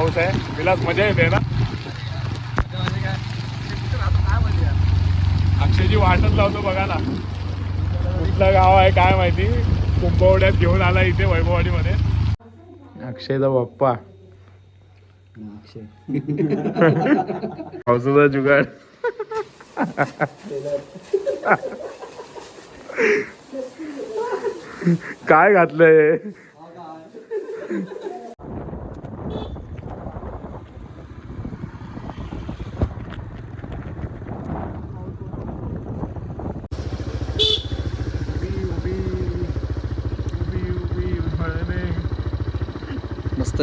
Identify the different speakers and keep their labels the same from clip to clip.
Speaker 1: पाऊस आहे. विलास मजा येते ना? अक्षयजी वाटच लावतो बघा ना. कुठलं गाव आहे काय माहिती? कुंभवड्यात घेऊन आला इथे वैभववाडीमध्ये. अक्षयचा बाप्पा पावसाचा जुगाड. काय घातलंय?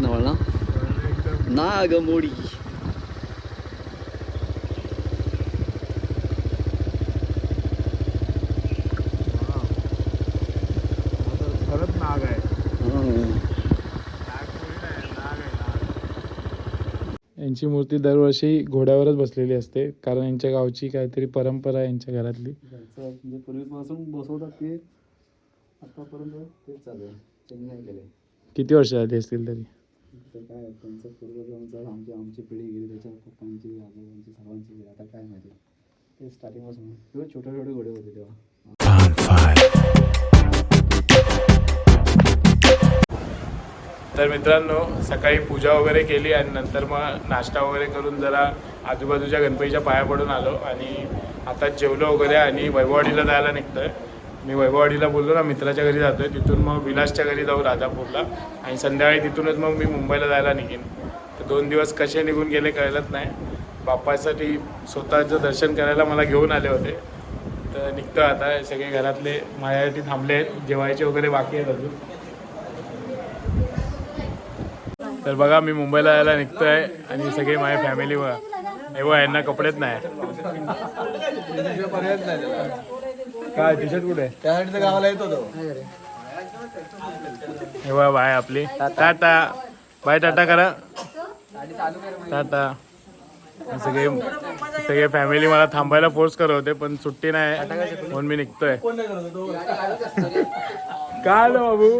Speaker 2: मस्त आहेत ना वळणा नागमोडी
Speaker 1: खरंच नाग आहे. यांची मूर्ती दरवर्षी घोड्यावरच बसलेली असते. कारण यांच्या गावची काहीतरी परंपरा आहे यांच्या घरातली.
Speaker 2: म्हणजे पूर्वीपासून बसवतात ते आतापर्यंत तेच चालू आहे. त्यांनी नाही केले
Speaker 1: किती वर्ष झाली असतील तरी?
Speaker 2: तर काय त्यांचं पूर्वजांचं आमची म्हणजे आमची पिढी गेली त्याच्या पप्पांची आजोबांची सर्वांची गेली आता काय माहिती? ते स्टार्टिंगपासून तेव्हा छोटे छोटे घोडे होते तेव्हा.
Speaker 1: तर मित्रांनो सकाळी पूजा वगैरे केली आणि नंतर मग नाश्ता वगैरे करून जरा आजूबाजूच्या गणपतीच्या पाया पडून आलो आणि आता जेवलो वगैरे आणि वैभववाडीला जायला निघतोय. मी वैभववाडीला बोललो ना मित्राच्या घरी जातोय. तिथून मग विलासच्या घरी जाऊ राजापूरला. आणि संध्याकाळी तिथूनच मग मी मुंबईला जायला निघेन. तर दोन दिवस कसे निघून गेले कळलंच नाही. बाप्पासाठी स्वतःचं दर्शन करायला मला घेऊन आले होते. तर निघतो आता. सगळे घरातले माझ्यासाठी थांबले आहेत. जेवायचे वगैरे बाकी आहेत अजून. तर बघा मी मुंबईला जायला निघतो आहे आणि सगळे माझ्या फॅमिली व यांना कपडेच नाही. काय टी शर्ट कुठे?
Speaker 2: त्यासाठी तर गावाला येतो तो
Speaker 1: हे बघा बाय आपली. टाटा. बाय टाटा करा. टाटा. सगळे सगळे फॅमिली मला थांबायला फोर्स करत होते पण सुट्टी नाही. म्हणून मी निघतोय. काय आलं बाबू?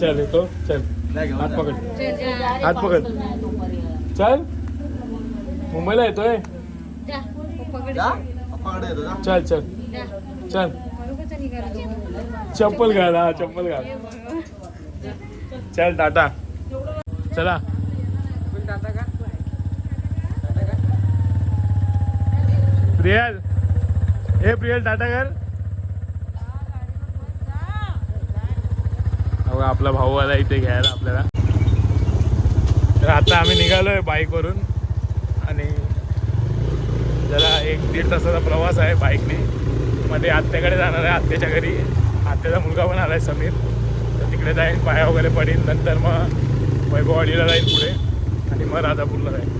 Speaker 1: चल येतो. चल. हात पकड. हात पकड. चल. मुंबईला येतोय? चल चल. चल. चप्पल घाल हा चप्पल घाल. चल टाटा. चला. प्रियल. हे प्रियल टाटा कर. आपला भाऊ आला इथे घ्यायला आपल्याला. तर आता आम्ही निघालोय बाईकवरून आणि जरा एक दीड तासाचा प्रवास आहे बाईकने. मध्ये आत्याकडे जाणार आहे आत्याच्या घरी. आत्याचा मुलगा पण आला आहे समीर. तर तिकडे जाईल पाया वगैरे पडेल नंतर मग वैभववाडीला जाईल पुढे. आणि मग राजापूरला जाईल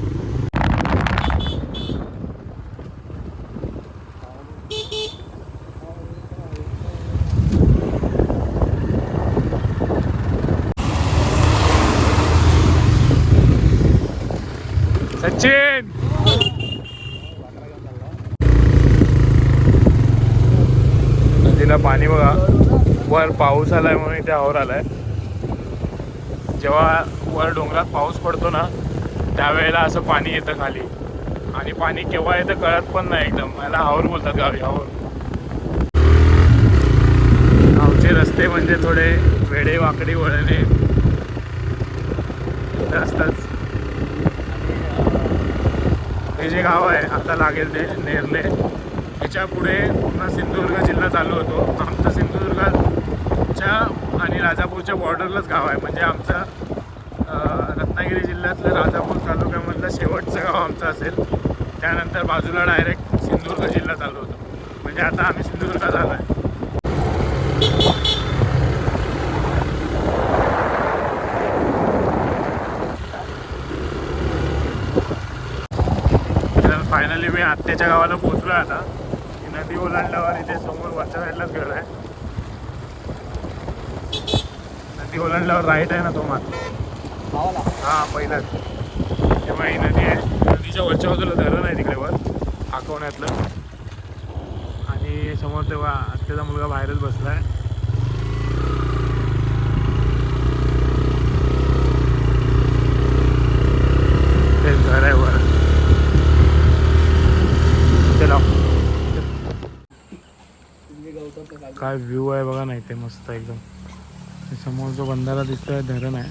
Speaker 1: नदीला पाणी बघा वर पाऊस आलाय म्हणून इथे आवर आलाय. जेव्हा वर डोंगरात पाऊस पडतो ना त्यावेळेला असं पाणी येतं खाली. आणि पाणी केव्हा येतं कळत पण नाही एकदम. मला हावर बोलतात गावी हावर गावचे रस्ते म्हणजे थोडे वेडे वाकडी वळणे. असतात हे जे गाव आहे आता लागेल ते नेरले. त्याच्या पुढे पूर्ण आलो होतो. आमचं सिंधुदुर्गाच्या आणि राजापूरच्या बॉर्डरलाच गाव आहे. म्हणजे आमचं रत्नागिरी जिल्ह्यातलं राजापूर तालुक्यामधलं शेवटचं गाव आमचं असेल. त्यानंतर बाजूला डायरेक्ट सिंधुदुर्ग जिल्हा चालू होतो. म्हणजे आता आम्ही सिंधुदुर्गात आलो आहे. तर फायनली मी आत्याच्या गावाला पोहोचलो आता. नदी ओलांडल्यावर इथे समोर वरच्या साईडलाच घर आहे नदी ओलांडल्यावर राईट आहे ना तो मात हा पहिलाच. तेव्हा ही नदी आहे नदीच्या वरच्या बाजूला धरण आहे तिकडे वर आकवण्यातलं आणि समोर तेव्हा आत्याचा मुलगा बाहेरच बसला आहे घर आहे काय व्ह्यू आहे बघा नाही ते मस्त एकदम. समोर जो बंधारा दिसतोय धरण आहे.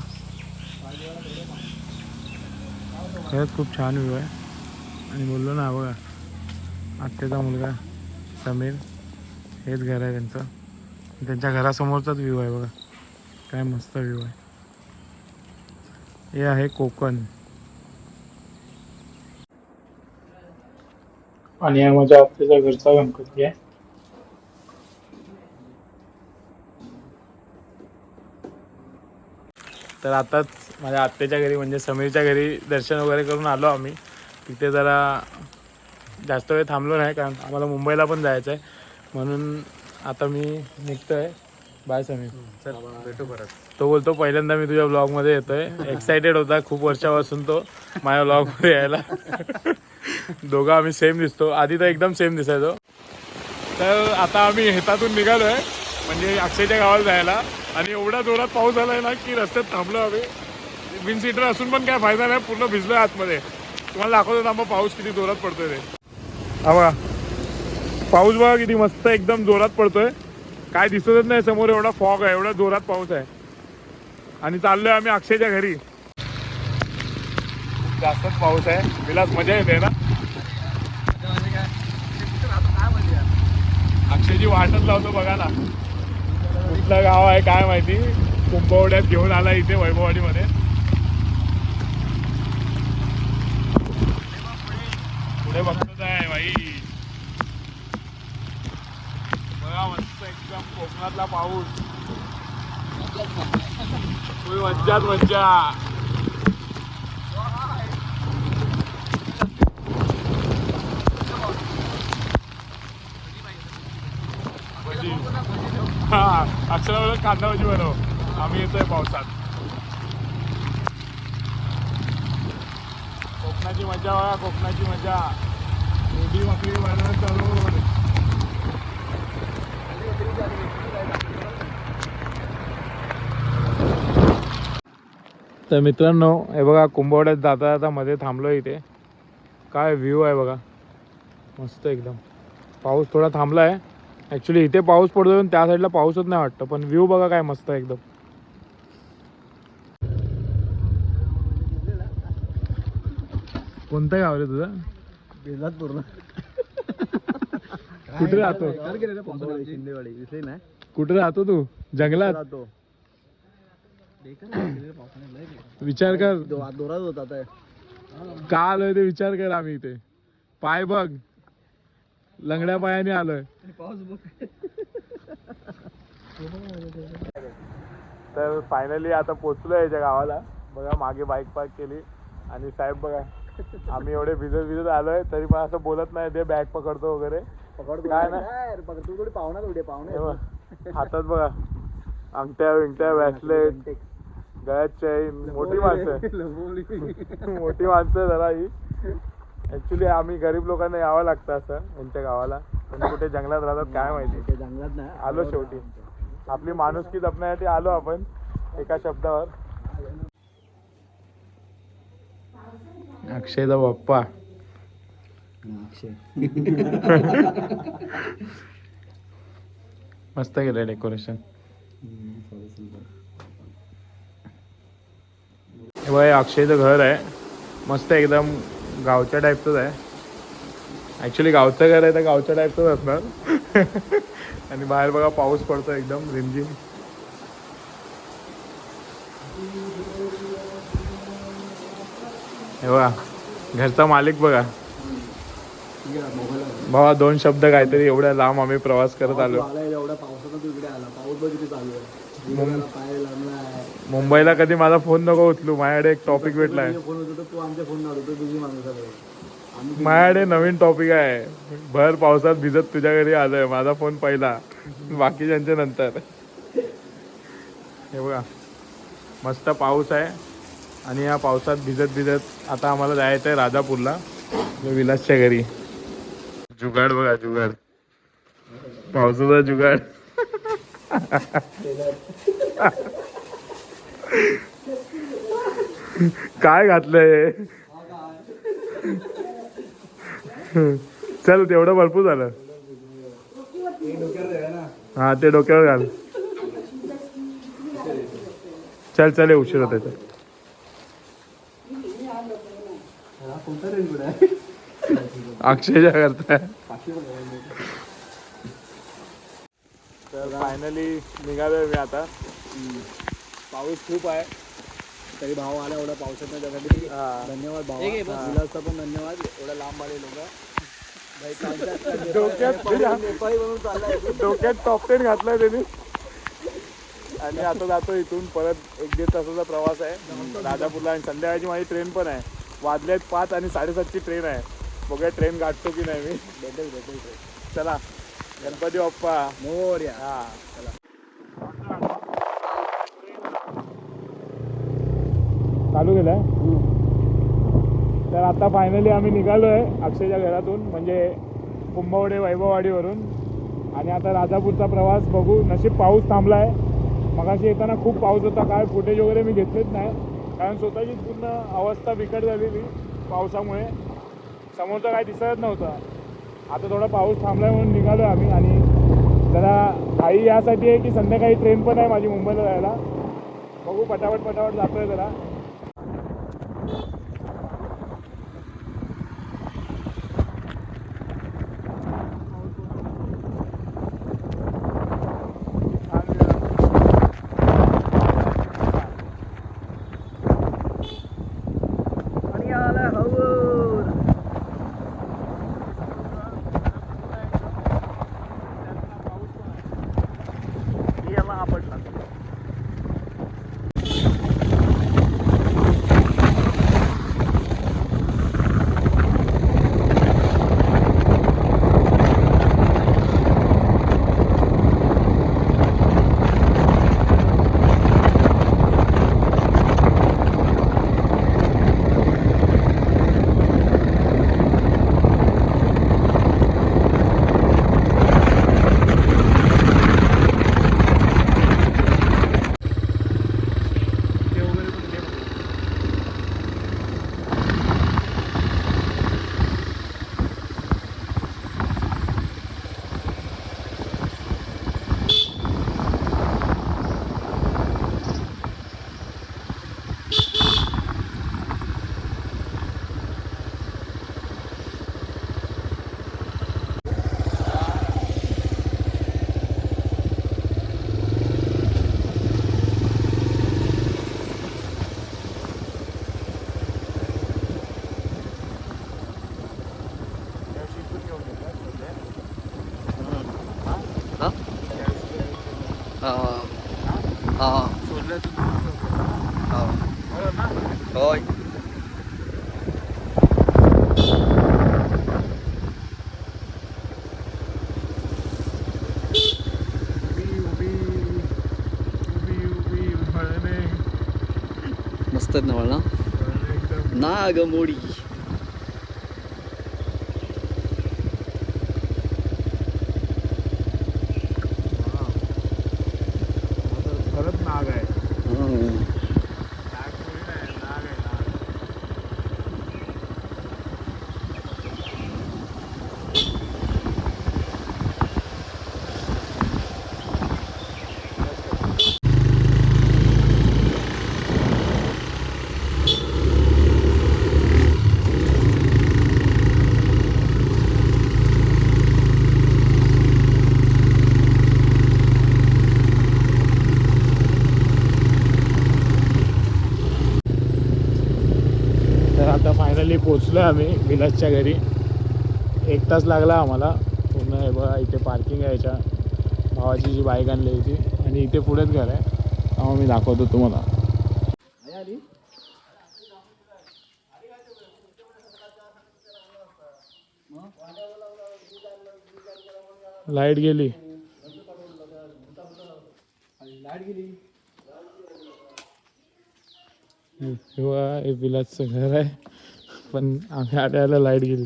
Speaker 1: खरंच खूप छान व्ह्यू आहे. आणि बोललो ना बघा आत्याचा मुलगा समीर हेच घर आहे त्यांचं. त्यांच्या घरासमोरचाच व्ह्यू आहे बघा. काय मस्त व्ह्यू आहे. हे आहे कोकण. आणि हा माझ्या आत्याच्या घरचा गणपती आहे. तर आताच माझ्या आत्याच्या घरी म्हणजे समीरच्या घरी दर्शन वगैरे करून आलो आम्ही. तिथे जरा जास्त वेळ थांबलो नाही कारण आम्हाला मुंबईला पण जायचं आहे. म्हणून आता मी निघतोय. बाय समीर. चल भेटू परत. तो बोलतो पहिल्यांदा मी तुझ्या ब्लॉगमध्ये येतोय. एक्सायटेड होता खूप वर्षापासून तो माझ्या ब्लॉगमध्ये यायला. दोघं आम्ही सेम दिसतो. आधी तर एकदम सेम दिसायचो. तर आता आम्ही हेतातून निघालो आहे म्हणजे अक्षयच्या गावाला जायला. आणि एवढा जोरात पाऊस झालाय ना की रस्त्यात थांबलो आम्ही. विन सीटर असून पण काय फायदा नाही पूर्ण भिजलोय आतमध्ये. तुम्हाला दाखवतो थांबा पाऊस किती जोरात पडतोय ते. हा बघा. पाऊस बघा किती मस्त एकदम जोरात पडतोय. काय दिसतच नाही समोर एवढा फॉग आहे एवढा जोरात पाऊस आहे. आणि चाललोय आम्ही अक्षयच्या घरी. जास्तच पाऊस आहे. विलास मजा येते ना? अक्षयची वाटच लावतो बघा ना कुठलं गाव आहे काय माहिती. कुंभवड्यात घेऊन आला इथे वैभववाडीमध्ये. पुढे बघतच आहे बाई बघा मस्त एकदम कोकणातला पाऊस. फुल मज्जाच मज्जा भजी. हा अक्षरा कांदा भजी बनव आम्ही येतोय पावसात. कोकणाची मजा बघा कोकणाची मजा. मोठी वाकडी बनवत चालू तर मित्रांनो हे बघा कुंभवड्यात जाता जाता मध्ये थांबलो इथे. काय व्ह्यू आहे बघा. मस्त एकदम. पाऊस थोडा थांबला आहे ॲक्च्युली इथे पाऊस पडतो त्या साईडला पाऊसच नाही वाटतं पण व्ह्यू बघा काय मस्त आहे एकदम. कोणतं गाव रे तुझं?
Speaker 2: बेलात पूर्ण.
Speaker 1: कुठे राहतो? कुठे राहतो तू? जंगलात?
Speaker 2: राहतो.
Speaker 1: विचार कर.
Speaker 2: दोरात होता आता.
Speaker 1: का आलोय ते विचार कर आम्ही इथे. पाय बघ. लंगड्या पायाने आलोय. तर फायनली आता पोचलो याच्या गावाला. बघा मागे बाईक पार्क केली. आणि साहेब बघा आम्ही एवढे भिजत भिजत आलोय तरी पण असं बोलत नाही ते बॅग पकडतो वगैरे.
Speaker 2: पकडतो.
Speaker 1: काय ना?
Speaker 2: पकड तू थोडी पाहुणा थोडी पाहुणे
Speaker 1: हे बघ, हातात बघा अंगठ्या विंगट्या ब्रॅसलेट गळ्यात चैन मोठी माणसं. मोठी माणसं जरा ही. ऍक्च्युली आम्ही गरीब लोकांना यावं लागतं असं यांच्या गावाला. पण कुठे जंगलात राहतात काय माहिती?
Speaker 2: ते जंगलात नाही.
Speaker 1: आलो शेवटी. आपली माणुसकी जपण्यासाठी आलो आपण एका शब्दावर. अक्षयचा बाप्पा
Speaker 2: अक्षय.
Speaker 1: मस्त केलंय डेकोरेशन. हे बघा हे अक्षयचं घर आहे. मस्त एकदम गावच्या टाईपचंच आहे. ॲक्च्युली गावचं घर आहे तर गावच्या टाईपचंच असणार. आणि बाहेर बघा पाऊस पडतो एकदम रिमझिम. हे बघा घरचा मालिक बघा. भावा दोन शब्द काहीतरी एवढ्या लांब आम्ही प्रवास करत आलो.
Speaker 2: एवढ्या पावसाचा तू इकडे आला. पाऊस चालू आहे.
Speaker 1: मुंबईला कधी माझा फोन नको उचलू. माझ्याकडे एक टॉपिक
Speaker 2: माणूस आहे
Speaker 1: माझ्याकडे नवीन टॉपिक आहे. भर पावसात भिजत तुझ्या घरी आलोय. माझा फोन पहिला. बाकीच्यांच्या नंतर. हे बघा. मस्त पाऊस आहे. आणि या पावसात भिजत भिजत आता आम्हाला जायचं आहे राजापूरला विलासच्या घरी. जुगाड बघा जुगाड. पावसाचा जुगाड. काय घातलंय? चल तेवढं भरपूर झालं. हा ते डोक्यावर घाल. चल चल उशीर होत
Speaker 2: हा
Speaker 1: अक्षयच्या करताय. तर फायनली निघालोय मी आता. पाऊस खूप आहे.
Speaker 2: तरी भाव आला एवढा पावसात त्यासाठी
Speaker 1: हा.
Speaker 2: धन्यवाद भाव. विलासचा पण धन्यवाद. एवढा लांब आले लोक.
Speaker 1: डोक्यात
Speaker 2: नेपाळी चाललाय.
Speaker 1: डोक्यात टॉप टेन घातलाय त्यांनी. आणि आता जातो इथून परत एक दीड तासाचा प्रवास आहे. राजापूरला आणि संध्याकाळची माझी ट्रेन पण आहे. वाजल्यात पाच आणि साडेसातची ट्रेन आहे. बघूया ट्रेन गाठतो की नाही मी.
Speaker 2: भेटेल भेटेल.
Speaker 1: चला. गणपती बाप्पा.
Speaker 2: मोर्या.
Speaker 1: हा. चालू. केलंय तर आता फायनली आम्ही निघालो आहे अक्षयच्या घरातून म्हणजे कुंभवडे वैभववाडीवरून. आणि आता राजापूरचा प्रवास बघू नशीब पाऊस थांबला आहे मगाशी येताना खूप पाऊस होता काय फुटेज वगैरे मी घेतलेच नाही. कारण स्वतःची पूर्ण अवस्था बिकट झालेली पावसामुळे. समोरचं काय दिसत नव्हतं. आता थोडा पाऊस थांबलाय म्हणून निघालो आम्ही. आणि जरा घाई यासाठी आहे की संध्याकाळी ट्रेन पण आहे माझी मुंबईला जायला. बघू पटापट पटापट जातोय जरा.
Speaker 2: होय मस्त आहेत ना मला नागमोडी
Speaker 1: खरंच नाग आहे
Speaker 2: हम्म.
Speaker 1: नाग थोडी नाही, नाग आहे नाग तर आता पोचलो आहे आम्ही विलासच्या घरी. एक तास लागला आम्हाला. पूर्ण हे बघा इथे पार्किंग आहे याच्या. भावाची जी बाईक आणली होती आणि इथे पुढेच घर आहे. त्यामुळे मी दाखवतो तुम्हाला. लाइट गेली.
Speaker 2: लाइट गेली
Speaker 1: हे हे विलासचं घर आहे. पण आम्ही आल्याला लाइट गेली.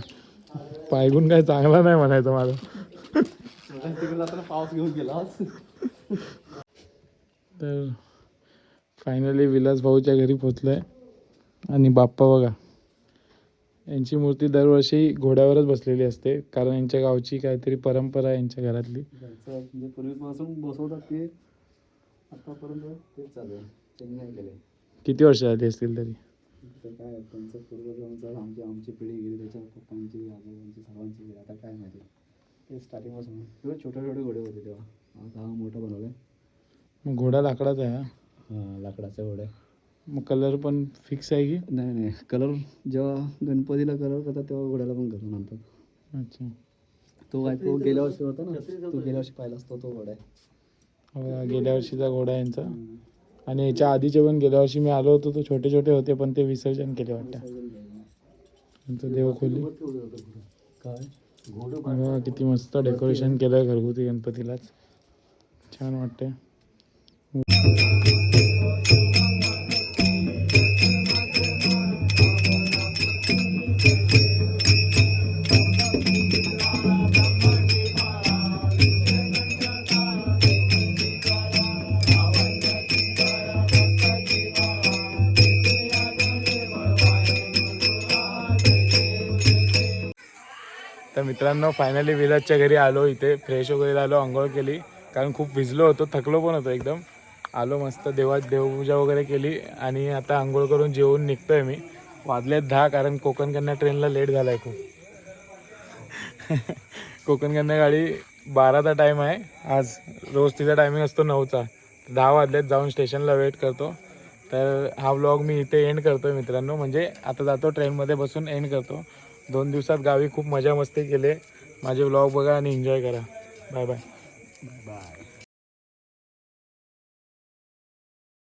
Speaker 1: पायगून काय चांगला नाही म्हणायचं माझं
Speaker 2: पाऊस घेऊन गेला
Speaker 1: तर फायनली विलास भाऊच्या घरी पोचलोय आणि बाप्पा बघा यांची मूर्ती दरवर्षी घोड्यावरच बसलेली असते. कारण यांच्या गावची काहीतरी परंपरा आहे यांच्या घरातली.
Speaker 2: म्हणजे पूर्वीपासून बसवतात ते आतापर्यंत आहे.
Speaker 1: किती वर्ष झाली असतील तरी?
Speaker 2: तर काय त्यांचं पूर्वजांचं आमची आमची पिढी गेली त्याच्या पप्पांची आजोबांची सर्वांची गेली आता काय माहिती? ते स्टार्टिंगपासून तेव्हा छोटे छोटे घोडे होते तेव्हा. आता हा मोठा बनवला आहे.
Speaker 1: मग घोडा लाकडाचा आहे हा?
Speaker 2: लाकडाचा घोडा आहे.
Speaker 1: मग कलर पण फिक्स आहे की?
Speaker 2: नाही नाही. कलर जेव्हा गणपतीला कलर करतात तेव्हा घोड्याला पण करून आणतात.
Speaker 1: अच्छा.
Speaker 2: तो काय तो गेल्या वर्षी होता ना? तो गेल्या वर्षी पाहिला असतो तो घोडा आहे.
Speaker 1: गेल्या वर्षीचा घोडा आहे यांचा. आणि याच्या आधी जेवण गेल्या वर्षी मी आलो होतो तो छोटे छोटे होते पण ते विसर्जन केले वाटतं. देवखोली
Speaker 2: काय
Speaker 1: बघा किती मस्त डेकोरेशन केलंय घरगुती गणपतीलाच. छान वाटते मित्रांनो फायनली विराजच्या घरी आलो इथे फ्रेश वगैरे आलो आंघोळ केली. कारण खूप भिजलो होतो थकलो पण होतो एकदम. आलो मस्त देवात देवपूजा वगैरे केली आणि आता आंघोळ करून जेवून निघतोय मी. वाजलेत दहा कारण कोकण कन्या ट्रेनला लेट झालाय खूप. कोकण कन्या गाडी बाराचा टाईम आहे. आज रोज तिचा टायमिंग असतो नऊचा. दहा वाजलेत जाऊन स्टेशनला वेट करतो. तर हा व्लॉग मी इथे एंड करतोय मित्रांनो. म्हणजे आता जातो ट्रेनमध्ये बसून एंड करतो. दोन दिवसात गावी खूप मजा मस्ती केले. माझे ब्लॉग बघा आणि एन्जॉय करा. Bye bye
Speaker 2: bye